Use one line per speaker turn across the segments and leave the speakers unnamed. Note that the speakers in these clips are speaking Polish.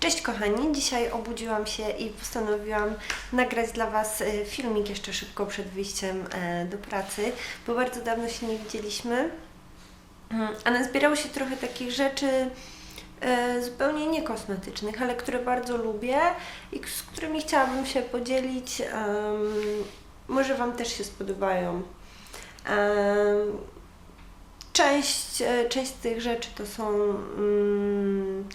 Cześć kochani, dzisiaj obudziłam się i postanowiłam nagrać dla Was e, filmik jeszcze szybko przed wyjściem e, do pracy, bo bardzo dawno się nie widzieliśmy, Mm, a nazbierało się trochę takich rzeczy e, zupełnie niekosmetycznych, ale które bardzo lubię i z którymi chciałabym się podzielić. Może Wam też się spodobają. Część, część z tych rzeczy to są, mm,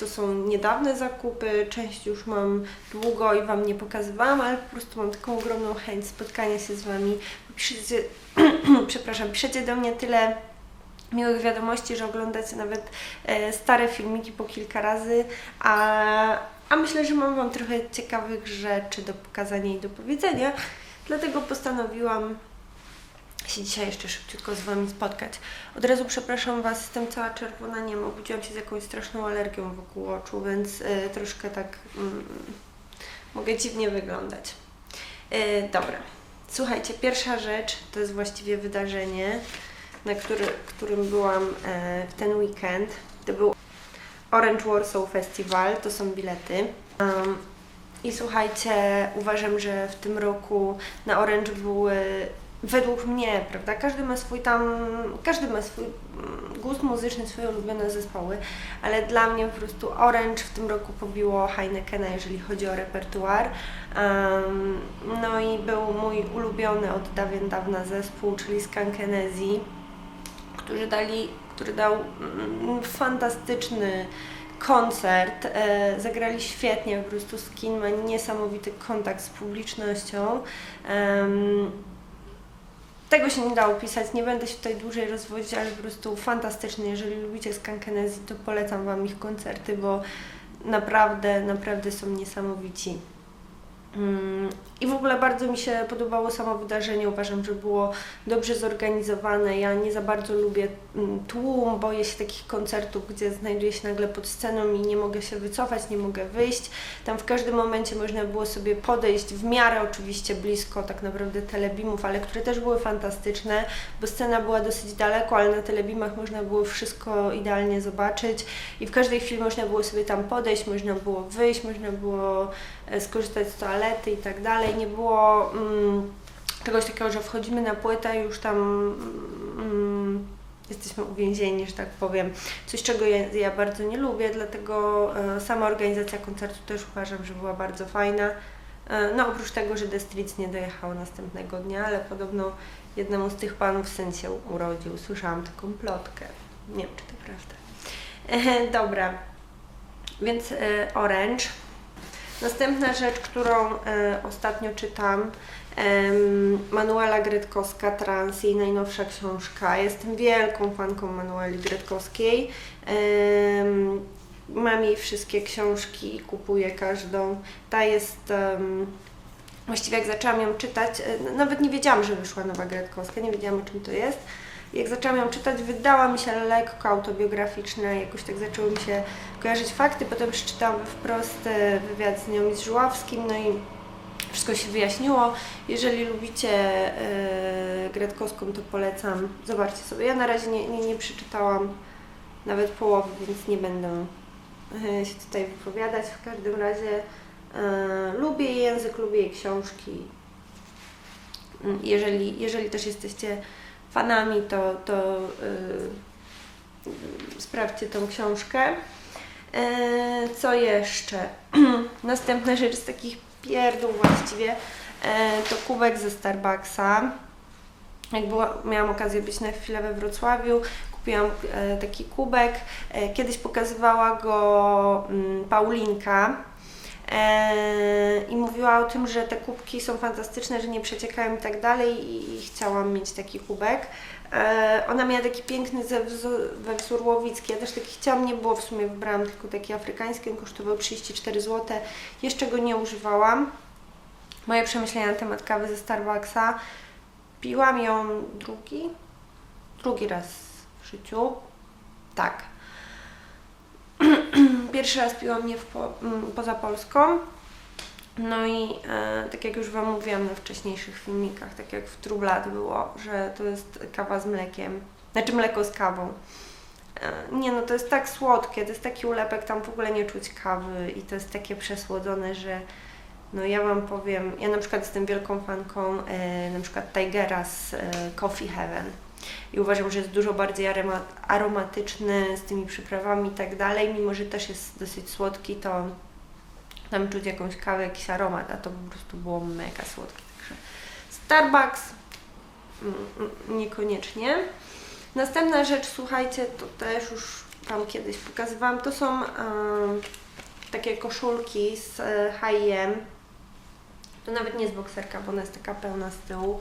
to są niedawne zakupy, część już mam długo i Wam nie pokazywałam, ale po prostu mam taką ogromną chęć spotkania się z Wami. Piszecie, przepraszam, piszecie do mnie tyle miłych wiadomości, że oglądacie nawet e, stare filmiki po kilka razy, a, a myślę, że mam Wam trochę ciekawych rzeczy do pokazania i do powiedzenia, dlatego postanowiłam się dzisiaj jeszcze szybciutko z Wami spotkać. Od razu przepraszam Was, jestem cała czerwona, nie wiem, obudziłam się z jakąś straszną alergią wokół oczu, więc e, troszkę tak mm, mogę dziwnie wyglądać. E, dobra, słuchajcie, pierwsza rzecz to jest właściwie wydarzenie, na który, którym byłam e, w ten weekend. To był Orange Warsaw Festival, to są bilety. Um, I słuchajcie, uważam, że w tym roku na Orange były według mnie, prawda, każdy ma swój tam, każdy ma swój mm, gust muzyczny, swoje ulubione zespoły, ale dla mnie po prostu Orange w tym roku pobiło Heinekena, jeżeli chodzi o repertuar. Um, no i był mój ulubiony od dawien dawna zespół, czyli Skankenezi, którzy dali, który dał mm, fantastyczny koncert, e, zagrali świetnie, po prostu Skin ma niesamowity kontakt z publicznością. Em, tego się nie dało pisać, nie będę się tutaj dłużej rozwodzić, ale po prostu fantastyczny. Jeżeli lubicie Skankenezi, to polecam Wam ich koncerty, bo naprawdę, naprawdę są niesamowici. Mm, I w ogóle bardzo mi się podobało samo wydarzenie. Uważam, że było dobrze zorganizowane. Ja nie za bardzo lubię mm, tłum, boję się takich koncertów, gdzie znajduję się nagle pod sceną i nie mogę się wycofać, nie mogę wyjść. Tam w każdym momencie można było sobie podejść w miarę oczywiście blisko tak naprawdę telebimów, ale które też były fantastyczne, bo scena była dosyć daleko, ale na telebimach można było wszystko idealnie zobaczyć i w każdej chwili można było sobie tam podejść, można było wyjść, można było e, skorzystać z toalety i tak dalej. Nie było mm, czegoś takiego, że wchodzimy na płytę i już tam mm, jesteśmy uwięzieni, że tak powiem. Coś, czego ja, ja bardzo nie lubię, dlatego e, sama organizacja koncertu też uważam, że była bardzo fajna. E, no oprócz tego, że The Streets nie dojechał następnego dnia, ale podobno jednemu z tych panów syn się urodził. Słyszałam taką plotkę. Nie wiem, czy to prawda. E, dobra, więc e, Orange. Następna rzecz, którą e, ostatnio czytam, Manuela Gretkowska, Trans, jej najnowsza książka. Jestem wielką fanką Manueli Gretkowskiej. Em, mam jej wszystkie książki i kupuję każdą. Ta jest... Właściwie jak zaczęłam ją czytać, e, nawet nie wiedziałam, że wyszła nowa Gretkowska, nie wiedziałam o czym to jest. Jak zaczęłam ją czytać, wydała mi się lekko autobiograficzna, jakoś tak zaczęły mi się kojarzyć fakty, potem przeczytałam wprost e, wywiad z nią i z Żuławskim, no i wszystko się wyjaśniło. Jeżeli lubicie e, Gretkowską, to polecam, zobaczcie sobie. Ja na razie nie, nie, nie przeczytałam nawet połowy, więc nie będę e, się tutaj wypowiadać. W każdym razie e, lubię język, lubię jej książki. Mm, Jeżeli, jeżeli też jesteście fanami, to, to yy, sprawdźcie tą książkę. E, co jeszcze? Następna rzecz z takich pierdół właściwie e, to kubek ze Starbucksa. Jak była, miałam okazję być na chwilę we Wrocławiu, kupiłam e, taki kubek. Kiedyś pokazywała go mm, Paulinka. E, I mówiła o tym, że te kubki są fantastyczne, że nie przeciekają i tak dalej i, chciałam mieć taki kubek. E, ona miała taki piękny ze wzór, we wzór łowicki, ja też taki chciałam, nie było w sumie, wybrałam tylko taki afrykański, on kosztował 34 zł. Jeszcze go nie używałam. Moje przemyślenia na temat kawy ze Starbucksa. Piłam ją drugi, drugi raz w życiu. Tak. Pierwszy raz piłam w po, m, poza Polską. No i e, tak jak już Wam mówiłam na wcześniejszych filmikach, tak jak w Trublat było, że to jest kawa z mlekiem, znaczy mleko z kawą. E, Nie no, to jest tak słodkie, to jest taki ulepek, tam w ogóle nie czuć kawy i to jest takie przesłodzone, że no ja Wam powiem, ja na przykład jestem wielką fanką e, na przykład Tigera z e, Coffee Heaven i uważam, że jest dużo bardziej aroma, aromatyczny z tymi przyprawami i tak dalej, mimo że też jest dosyć słodki, to tam czuć jakąś kawę, jakiś aromat, a to po prostu było mega słodkie. Także Starbucks mm, mm, niekoniecznie. Następna rzecz, słuchajcie, to też już Wam kiedyś pokazywałam, to są takie koszulki z H&M. To nawet nie jest bokserka, bo ona jest taka pełna z tyłu.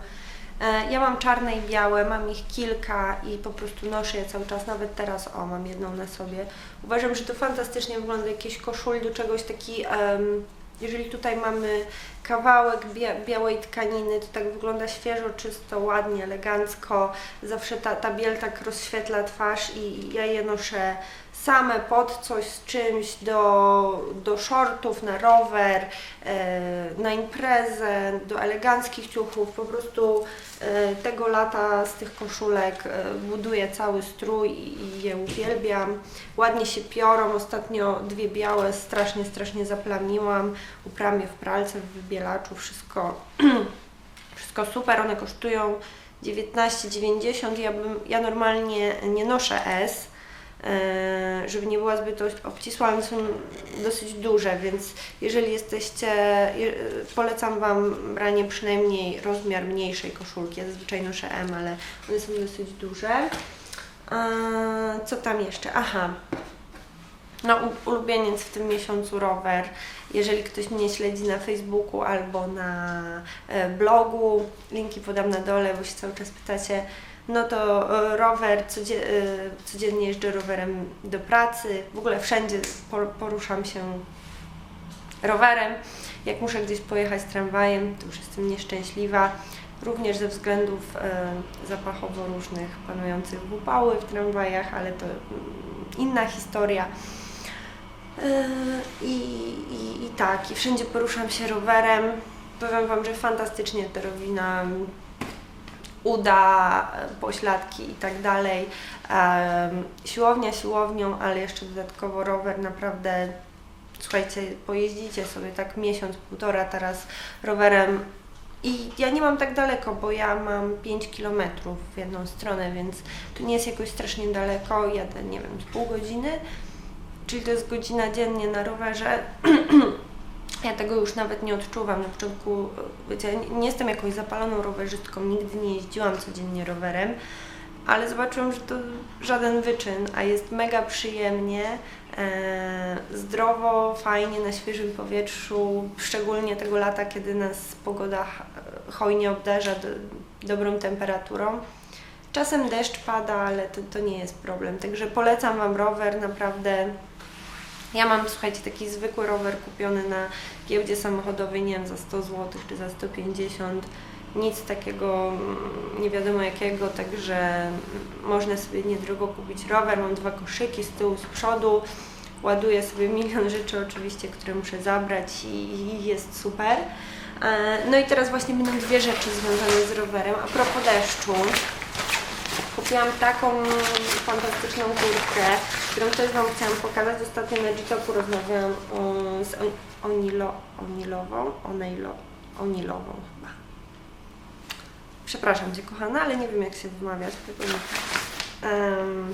E, Ja mam czarne i białe, mam ich kilka i po prostu noszę je cały czas, nawet teraz, o, mam jedną na sobie. Uważam, że to fantastycznie wygląda, jakieś koszuli do czegoś taki, em, jeżeli tutaj mamy kawałek bia- białej tkaniny, to tak wygląda świeżo, czysto, ładnie, elegancko. Zawsze ta, ta biel tak rozświetla twarz i ja je noszę same pod coś z czymś do, do shortów, na rower, e, na imprezę, do eleganckich ciuchów. Po prostu e, tego lata z tych koszulek e, buduję cały strój i, je uwielbiam. Ładnie się piorą. Ostatnio dwie białe strasznie, strasznie zaplamiłam. Uprałam je w pralce, w wybielaczu, wszystko, wszystko super. One kosztują 19,90. Ja, bym, ja normalnie nie noszę S, e, żeby nie była zbyt obcisła, one są dosyć duże, więc jeżeli jesteście, je- polecam Wam branie przynajmniej rozmiar mniejszej koszulki. Ja zazwyczaj noszę M, ale one są dosyć duże. Co tam jeszcze? Aha. No, ulubieniec w tym miesiącu rower. Jeżeli ktoś mnie śledzi na Facebooku albo na e, blogu, linki podam na dole, bo się cały czas pytacie, no to e, rower, e, codziennie jeżdżę rowerem do pracy, w ogóle wszędzie por- poruszam się rowerem. Jak muszę gdzieś pojechać tramwajem, to już jestem nieszczęśliwa. Również ze względów zapachowo różnych panujących w upały w tramwajach, ale to mm, inna historia. E, I, i, I tak, i wszędzie poruszam się rowerem. Powiem Wam, że fantastycznie to robi na uda, pośladki i tak dalej. Siłownia siłownią, ale jeszcze dodatkowo rower naprawdę słuchajcie, pojeździcie sobie tak miesiąc, półtora teraz rowerem i ja nie mam tak daleko, bo ja mam 5 km w jedną stronę, więc to nie jest jakoś strasznie daleko, jadę, nie wiem, z pół godziny, czyli to jest godzina dziennie na rowerze. Ja tego już nawet nie odczuwam. Na początku, wiecie, nie- jestem jakąś zapaloną rowerzystką, nigdy nie jeździłam codziennie rowerem, ale zobaczyłam, że to żaden wyczyn, a jest mega przyjemnie, e, zdrowo, fajnie, na świeżym powietrzu, szczególnie tego lata, kiedy nas pogoda hojnie obdarza do, dobrą temperaturą. Czasem deszcz pada, ale to, to nie jest problem, także polecam Wam rower, naprawdę. Ja mam, słuchajcie, taki zwykły rower kupiony na giełdzie samochodowej, nie wiem, za 100 zł czy za 150 nic takiego mm, nie wiadomo jakiego, także można sobie niedrogo kupić rower. Mam dwa koszyki z tyłu, z przodu. Ładuję sobie milion rzeczy oczywiście, które muszę zabrać i, i jest super. E, No i teraz właśnie będą dwie rzeczy związane z rowerem. A propos deszczu, kupiłam taką fantastyczną kurtkę, którą też Wam chciałam pokazać. Ostatnio na G-Toku rozmawiałam o, z On- Onilo, Onilową, Onejlo, Onilową chyba. Przepraszam Cię kochana, ale nie wiem jak się wymawiać. Em,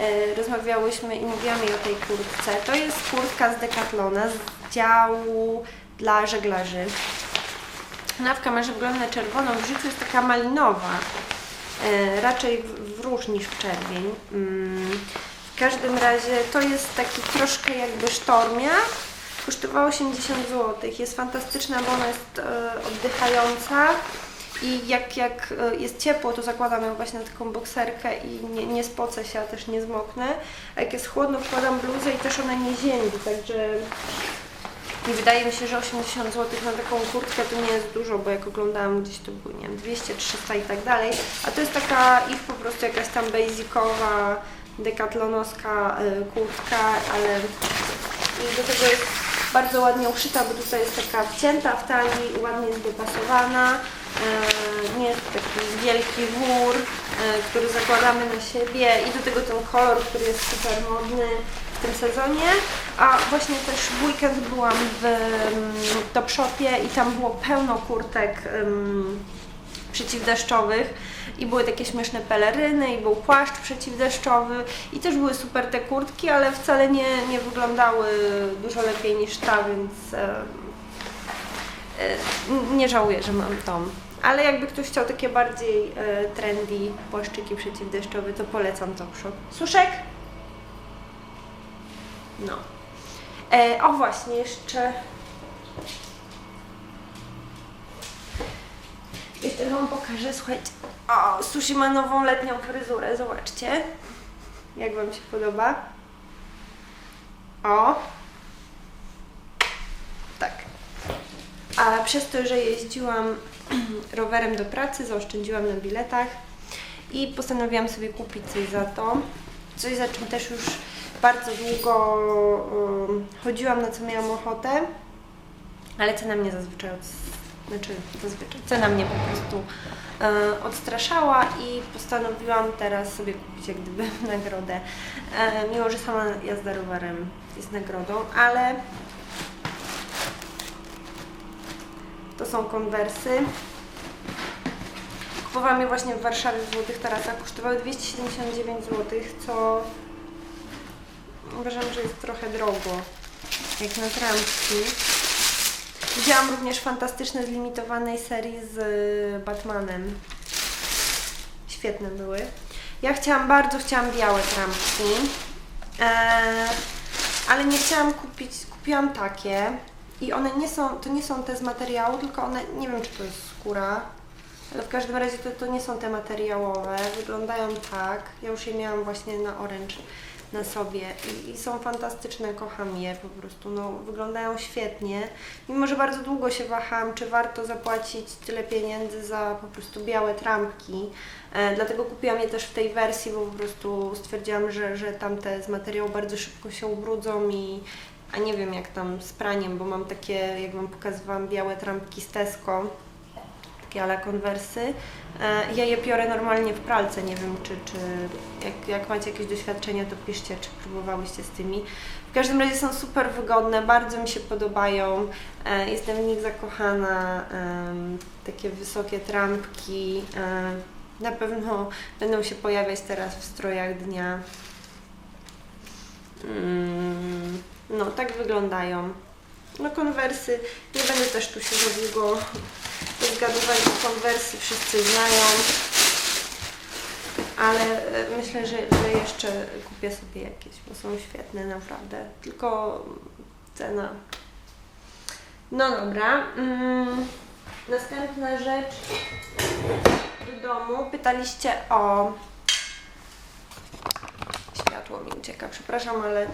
e, rozmawiałyśmy i mówiłam jej o tej kurtce. To jest kurtka z Decathlona z działu dla żeglarzy. Nawka ma żeglonę czerwoną, w życiu jest taka malinowa. E, raczej w, róż niż w czerwień. Mm, w każdym razie to jest taki troszkę jakby sztormia. Kosztowała 80 zł. Jest fantastyczna, bo ona jest e, oddychająca. I jak, jak e, jest ciepło, to zakładam ją właśnie na taką bokserkę i nie, nie spocę się, a też nie zmoknę. A jak jest chłodno, wkładam bluzę i też ona nie ziębi, także i wydaje mi się, że 80 zł na taką kurtkę to nie jest dużo, bo jak oglądałam gdzieś to było, nie wiem, 200, 300 i tak dalej. A to jest taka ich po prostu jakaś tam basicowa, dekatlonowska y, kurtka, ale i do tego jest bardzo ładnie uszyta, bo tutaj jest taka wcięta w talii, ładnie jest dopasowana. E, Nie jest taki wielki wór, e, który zakładamy na siebie i do tego ten kolor, który jest super modny w tym sezonie. A właśnie też w weekend byłam w mm, Topshopie i tam było pełno kurtek em, przeciwdeszczowych i były takie śmieszne peleryny i był płaszcz przeciwdeszczowy i też były super te kurtki, ale wcale nie, nie wyglądały dużo lepiej niż ta, więc e, nie żałuję, że mam tą. Ale jakby ktoś chciał takie bardziej e, trendy płaszczyki przeciwdeszczowe, to polecam Topshop. Suszek? No. E, o właśnie, jeszcze Jeszcze Wam pokażę, słuchajcie. O, Sushi ma nową letnią fryzurę, zobaczcie. Jak Wam się podoba? O. Tak. A przez to, że jeździłam rowerem do pracy, zaoszczędziłam na biletach i postanowiłam sobie kupić coś za to. Coś za czym też już bardzo długo chodziłam, na co miałam ochotę, ale cena mnie zazwyczaj, znaczy zazwyczaj, cena mnie po prostu e, odstraszała i postanowiłam teraz sobie kupić jak gdyby nagrodę. E, mimo, że sama jazda rowerem jest nagrodą, ale to są konwersy. Kupowałam je właśnie w Warszawie w Złotych Tarasach. Kosztowały 279 zł, co uważam, że jest trochę drogo, jak na trampki. Widziałam również fantastyczne z limitowanej serii z y, Batmanem. Świetne były. Ja chciałam, bardzo chciałam białe trampki, eee, ale nie chciałam kupić, kupiłam takie i one nie są, to nie są te z materiału, tylko one, nie wiem czy to jest skóra, ale w każdym razie to, to nie są te materiałowe, wyglądają tak. Ja już je miałam właśnie na orange na sobie i, i są fantastyczne, kocham je po prostu, no wyglądają świetnie. Mimo, że bardzo długo się wahałam, czy warto zapłacić tyle pieniędzy za po prostu białe trampki, e, dlatego kupiłam je też w tej wersji, bo po prostu stwierdziłam, że, że tamte z materiału bardzo szybko się ubrudzą i a nie wiem jak tam z praniem, bo mam takie, jak Wam pokazywałam, białe trampki z Tesco, takie ala konwersy. E, Ja je piorę normalnie w pralce, nie wiem czy, czy jak, jak macie jakieś doświadczenia, to piszcie, czy próbowałyście z tymi. W każdym razie są super wygodne, bardzo mi się podobają, E, jestem w nich zakochana, takie wysokie trampki, E, na pewno będą się pojawiać teraz w strojach dnia. Mm, No, tak wyglądają. No konwersy, nie będę też tu się za długo zgadywać, bo konwersy wszyscy znają. Ale e, myślę, że, że jeszcze kupię sobie jakieś, bo są świetne naprawdę. Tylko cena. No dobra. Mm, następna rzecz do domu. Pytaliście o światło mi ucieka, przepraszam, ale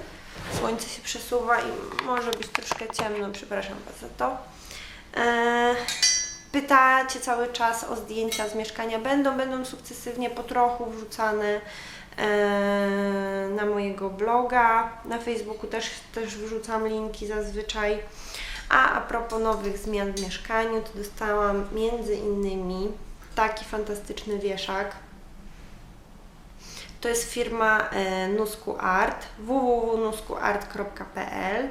słońce się przesuwa i może być troszkę ciemno, przepraszam Was za to. Eee, pytacie cały czas o zdjęcia z mieszkania. Będą, będą sukcesywnie po trochu wrzucane eee, na mojego bloga. Na Facebooku też, też wrzucam linki zazwyczaj. A a propos nowych zmian w mieszkaniu, to dostałam między innymi taki fantastyczny wieszak. To jest firma e, Nusku Art, www.nuskuart.pl.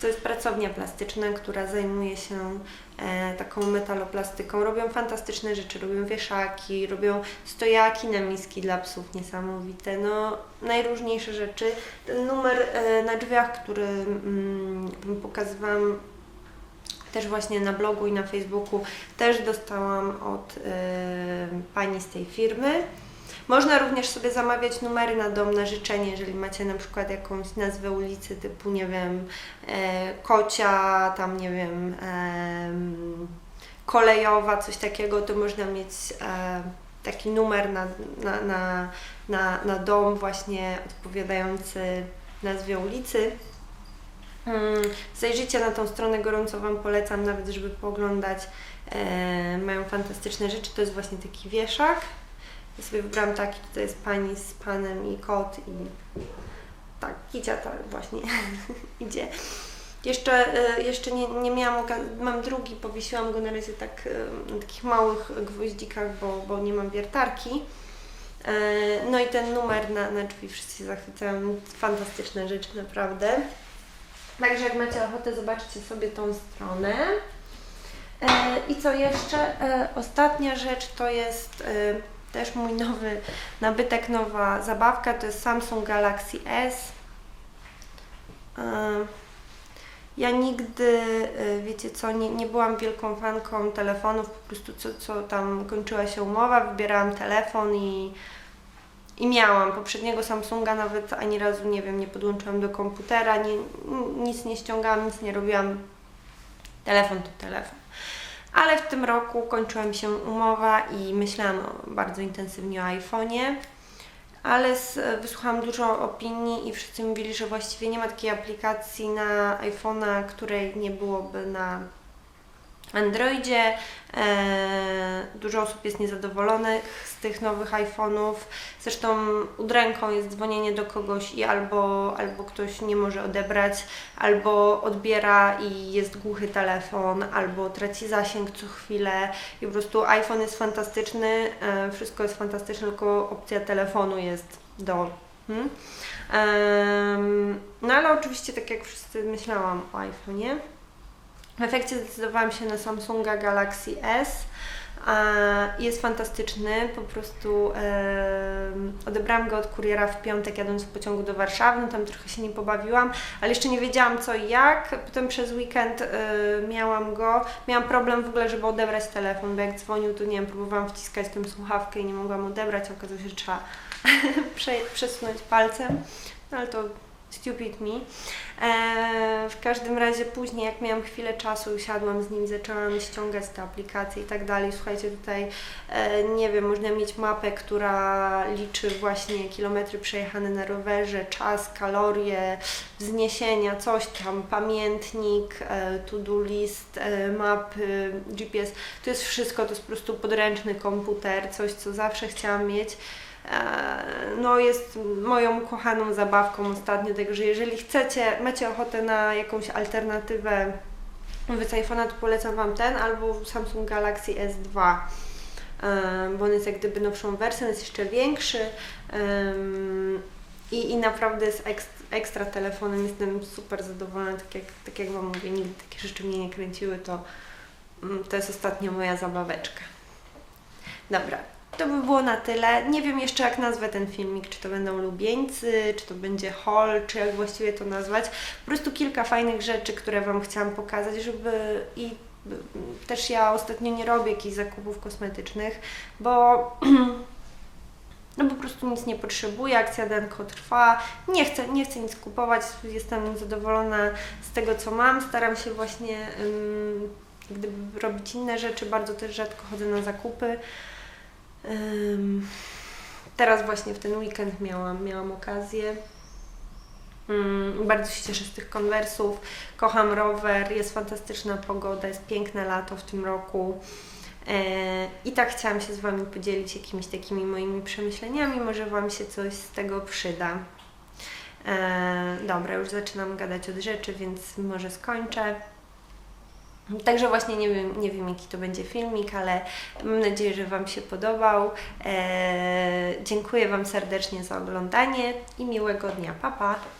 To jest pracownia plastyczna, która zajmuje się e, taką metaloplastyką. Robią fantastyczne rzeczy, robią wieszaki, robią stojaki na miski dla psów niesamowite, no najróżniejsze rzeczy. Ten numer e, na drzwiach, który mm, pokazywałam też właśnie na blogu i na Facebooku, też dostałam od e, pani z tej firmy. Można również sobie zamawiać numery na dom na życzenie, jeżeli macie na przykład jakąś nazwę ulicy typu, nie wiem, e, Kocia, tam nie wiem, em, Kolejowa, coś takiego, to można mieć e, taki numer na, na, na, na, na dom właśnie odpowiadający nazwie ulicy. Mm, Zajrzyjcie na tą stronę, gorąco Wam polecam, nawet żeby pooglądać. E, mają fantastyczne rzeczy. To jest właśnie taki wieszak. Ja sobie wybrałam taki, tutaj jest pani z panem i kot i tak, kicia tak właśnie idzie. Jeszcze, e, jeszcze nie, nie miałam okazji, mam drugi, powiesiłam go na razie tak e, na takich małych gwoździkach, bo, bo nie mam wiertarki. E, No i ten numer na, na drzwi wszyscy się zachwycają. Fantastyczna rzecz, naprawdę. Także jak macie ochotę, zobaczcie sobie tą stronę. I co jeszcze? Ostatnia rzecz to jest też mój nowy nabytek, nowa zabawka. To jest Samsung Galaxy S. E, Ja nigdy, e, wiecie co, nie, nie byłam wielką fanką telefonów, po prostu co, co tam kończyła się umowa, wybierałam telefon i, i miałam poprzedniego Samsunga, nawet ani razu, nie wiem, nie podłączyłam do komputera, nie, nic nie ściągałam, nic nie robiłam. Telefon to telefon. Ale w tym roku kończyła mi się umowa i myślałam bardzo intensywnie o iPhone'ie, ale wysłuchałam dużo opinii i wszyscy mówili, że właściwie nie ma takiej aplikacji na iPhone'a, której nie byłoby na Androidzie. E, dużo osób jest niezadowolonych z tych nowych iPhone'ów. Zresztą udręką jest dzwonienie do kogoś i albo, albo ktoś nie może odebrać, albo odbiera i jest głuchy telefon, albo traci zasięg co chwilę. I po prostu iPhone jest fantastyczny, e, wszystko jest fantastyczne, tylko opcja telefonu jest do. Hmm? No ale oczywiście, tak jak wszyscy myślałam o iPhone'ie. W efekcie zdecydowałam się na Samsunga Galaxy S. Jest fantastyczny, po prostu odebrałam go od kuriera w piątek jadąc w pociągu do Warszawy, no tam trochę się nie pobawiłam, ale jeszcze nie wiedziałam co i jak. Potem przez weekend e, miałam go, miałam problem w ogóle, żeby odebrać telefon, bo jak dzwonił, to nie wiem, próbowałam wciskać tę słuchawkę i nie mogłam odebrać, okazało się, że trzeba prze- przesunąć palcem, no ale to stupid me. E, w każdym razie później, jak miałam chwilę czasu, usiadłam z nim, zaczęłam ściągać te aplikacje i tak dalej. Słuchajcie, tutaj e, nie wiem, można mieć mapę, która liczy właśnie kilometry przejechane na rowerze, czas, kalorie, wzniesienia, coś tam, pamiętnik, e, to-do list, e, mapy, GPS. To jest wszystko, to jest po prostu podręczny komputer, coś, co zawsze chciałam mieć. E, No, jest moją ukochaną zabawką ostatnio, także jeżeli chcecie, macie ochotę na jakąś alternatywę wobec iPhone'a, to polecam Wam ten albo Samsung Galaxy S2, e, bo on jest jak gdyby nowszą wersją, jest jeszcze większy i, i naprawdę jest ekstra, ekstra telefonem, jestem super zadowolona, tak jak, tak jak Wam mówię, nigdy takie rzeczy mnie nie kręciły, to, mm, to jest ostatnio moja zabaweczka. Dobra, to by było na tyle. Nie wiem jeszcze jak nazwę ten filmik, czy to będą lubieńcy, czy to będzie haul, czy jak właściwie to nazwać. Po prostu kilka fajnych rzeczy, które Wam chciałam pokazać, żeby i y, też ja ostatnio nie robię jakichś zakupów kosmetycznych, bo no po prostu nic nie potrzebuję, akcja Denko trwa, nie chcę, nie chcę nic kupować, jestem zadowolona z tego co mam, staram się właśnie ym, gdyby robić inne rzeczy, bardzo też rzadko chodzę na zakupy. Teraz właśnie w ten weekend miałam, miałam okazję. Ym, bardzo się cieszę z tych konwersów. Kocham rower, jest fantastyczna pogoda, jest piękne lato w tym roku. E, I tak chciałam się z Wami podzielić jakimiś takimi moimi przemyśleniami. Może Wam się coś z tego przyda. E, dobra, już zaczynam gadać od rzeczy, więc może skończę. Także właśnie nie wiem, nie wiem jaki to będzie filmik, ale mam nadzieję, że Wam się podobał. E, dziękuję Wam serdecznie za oglądanie i miłego dnia. Pa, pa!